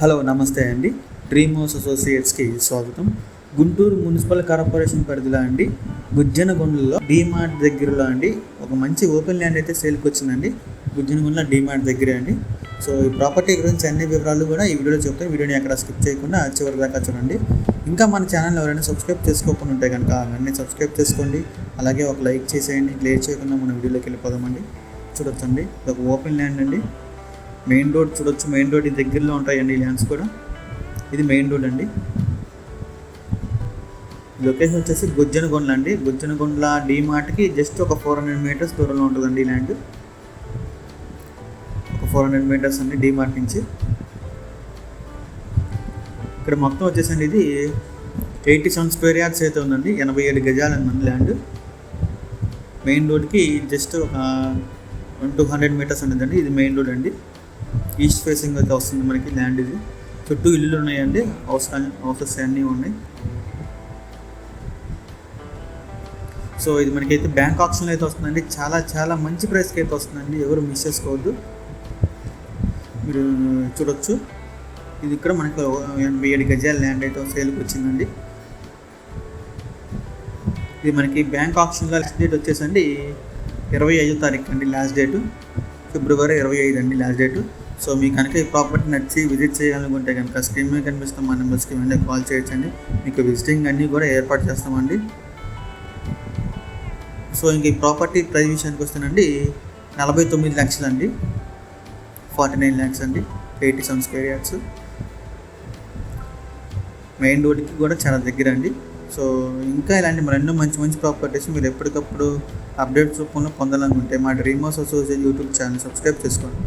Hello నమస్తే అండి. Dream house అసోసియేట్స్కి స్వాగతం. గుంటూరు మున్సిపల్ కార్పొరేషన్ పరిధిలో అండి గుజ్జనగొండలో డీమార్ట్ దగ్గరలో అండి ఒక మంచి ఓపెన్ ల్యాండ్ అయితే సేల్కి వచ్చిందండి. గుజ్జనగొండలో డీమార్ట్ దగ్గరే అండి. సో ఈ ప్రాపర్టీ గురించి అన్ని వివరాలు కూడా ఈ వీడియోలో చెప్తాను. వీడియోని ఎక్కడ స్కిప్ చేయకుండా చివరి దాకా చూడండి. ఇంకా మన ఛానల్ ఎవరైనా సబ్స్క్రైబ్ చేసుకోకుండా ఉంటే కనుక అవన్నీ సబ్స్క్రైబ్ చేసుకోండి. అలాగే ఒక లైక్ చేసేయండి. లేట్ చేయకుండా మన వీడియోలోకి వెళ్ళిపోదామండి. చూడొచ్చండి. ఇది ఒక ఓపెన్ ల్యాండ్ అండి. మెయిన్ రోడ్ చూడొచ్చు. మెయిన్ రోడ్ దగ్గరలో ఉంటాయండి ఈ ల్యాండ్స్ కూడా. ఇది మెయిన్ రోడ్ అండి. లొకేషన్ వచ్చేసి గుజ్జనగొండల అండి. గుజ్జనగొండల డీమార్ట్కి జస్ట్ ఒక ఫోర్ హండ్రెడ్ మీటర్స్ దూరంలో ఉంటుందండి ఈ ల్యాండ్. ఒక ఫోర్ హండ్రెడ్ మీటర్స్ అండి డీమార్ట్ నుంచి. ఇక్కడ మొత్తం వచ్చేసండి ఇది ఎయిటీ సెవెన్ స్క్వేర్ యార్డ్స్ అయితే ఉందండి. ఎనభై ఏడు గజాలు అండి ల్యాండ్. మెయిన్ రోడ్కి జస్ట్ ఒక టూ హండ్రెడ్ మీటర్స్ ఉండదండి ఇది మెయిన్ రోడ్ అండి. ఈస్ట్ ఫేసింగ్ అయితే వస్తుంది మనకి ల్యాండ్ ఇది. చుట్టూ ఇల్లులు ఉన్నాయండి హౌస్ హౌసెస్ అన్నీ ఉన్నాయి. సో ఇది మనకైతే బ్యాంక్ ఆప్షన్లో అయితే వస్తుందండి. చాలా చాలా మంచి ప్రైస్కి అయితే వస్తుందండి. ఎవరు మిస్ చేసుకోవద్దు. మీరు చూడొచ్చు. ఇది ఇక్కడ మనకు ఎనభై ఏడు గజాల ల్యాండ్ అయితే సేల్కి వచ్చిందండి. ఇది మనకి బ్యాంక్ ఆప్షన్లో లాస్ట్ డేట్ వచ్చేసండి ఇరవై ఐదో తారీఖు అండి లాస్ట్ డేటు. ఫిబ్రవరి ఇరవై ఐదు అండి లాస్ట్ డేటు. సో మీకు కనుక ఈ ప్రాపర్టీ నచ్చి విజిట్ చేయాలనుకుంటే కనుక స్క్రీన్ మీద కనిపిస్తాం మా నెంబర్స్కి వెంటనే కాల్ చేయొచ్చండి మీకు విజిటింగ్ అన్నీ కూడా ఏర్పాటు చేస్తామండి. సో ఇంక ఈ ప్రాపర్టీ ప్రైస్ విషయానికి వస్తేనండి నలభై తొమ్మిది లక్షలు అండి ఫార్టీ నైన్ ల్యాక్స్ అండి. Eighty seven square yards. Main రోడ్కి కూడా చాలా దగ్గర అండి సో ఇంకా ఇలాంటి మరెన్నో మంచి మంచి ప్రాపర్టీస్ మీరు ఎప్పటికప్పుడు అప్డేట్స్ రూపంలో పొందాలనుకుంటే మా dream house association YouTube channel subscribe చేసుకోండి.